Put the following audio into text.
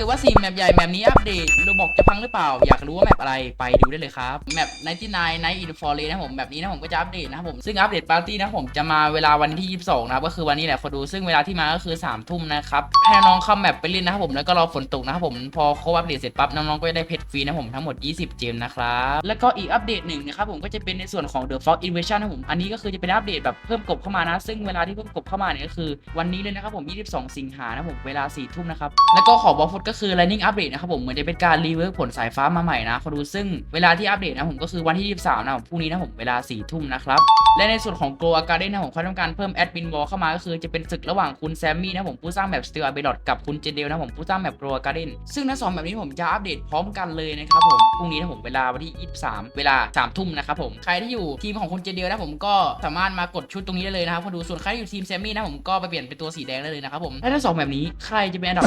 กิดว่าสี่แมปใหญ่แมปนี้อัปเดตโรบอกจะพังหรือเปล่า อยากรู้ว่าแมปอะไรไปดูได้เลยครับ แมป99 Night in Forest นะผมแบบนี้นะผมก็จะอัปเดตนะครับผม ซึ่งอัปเดตปาร์ตี้นะผมจะมาเวลาวันที่ 22 นะครับ ก็คือวันนี้แหละคนดู ซึ่งเวลาที่มาก็คือ3ทุ่มนะครับให้น้องเข้าแมปไปเล่นนะครับผม แล้วก็รอฝนตกนะครับผม พอครบอัปเดตเสร็จปั๊บน้องๆก็จะได้เพชรฟรีนะผมทั้งหมด 20 เจมนะครับ แล้วก็อีกอัปเดตหนึ่งนะครับผมก็จะเป็นในส่วนของ The Fox Invasion นะผม อันนี้ก็คือจะเป็นอัปเดตแบบเพิ่มกบเข้ามานะ ซึ่งเวลาที่เพิ่มกบเข้ามาเนี่ยก็คือ วันนี้เลยนะครับผม 22 สิงหานะผมเวลา4ทุ่มนะครับแล้วก็ขอบอฟุตก็คือ Lightning Update นะครับผมเหมือนจะเป็นการรีเวิร์กผลสายฟ้ามาใหม่นะเขาดูซึ่งเวลาที่อัปเดตนะผมก็คือวันที่ 23 นะผมพรุ่งนี้นะผมเวลา 4 ทุ่มนะครับและในส่วนของ Grow Garden นะผมเขาต้องการเพิ่มแอดมินวอลเข้ามาก็คือจะเป็นศึกระหว่างคุณแซมมี่นะผมผู้สร้างแบบ Steel a b e l o t กับคุณเจเดลนะผมผู้สร้างแบบ Grow Garden ซึ่งทั้งสองแบบนี้ผมจะอัปเดตพร้อมกันเลยนะครับผมพรุ่งนี้นะผมเวลาวันที่ 23 เวลา 3 ทุ่มนะครับผมใครที่อยู่ทีมของคุณเจเดลนะผมก็สามารถมากดชุดตรงนี้ได้เลยนะครับพอดูส่วนใครที่อยู่ทีมแซมมี่นะผมก็ไปเปลี่ยนเป็นตัวสีแดงได้เลยนะครับผมและทั้งสองแบบนี้ใครจะเป็นอันดับ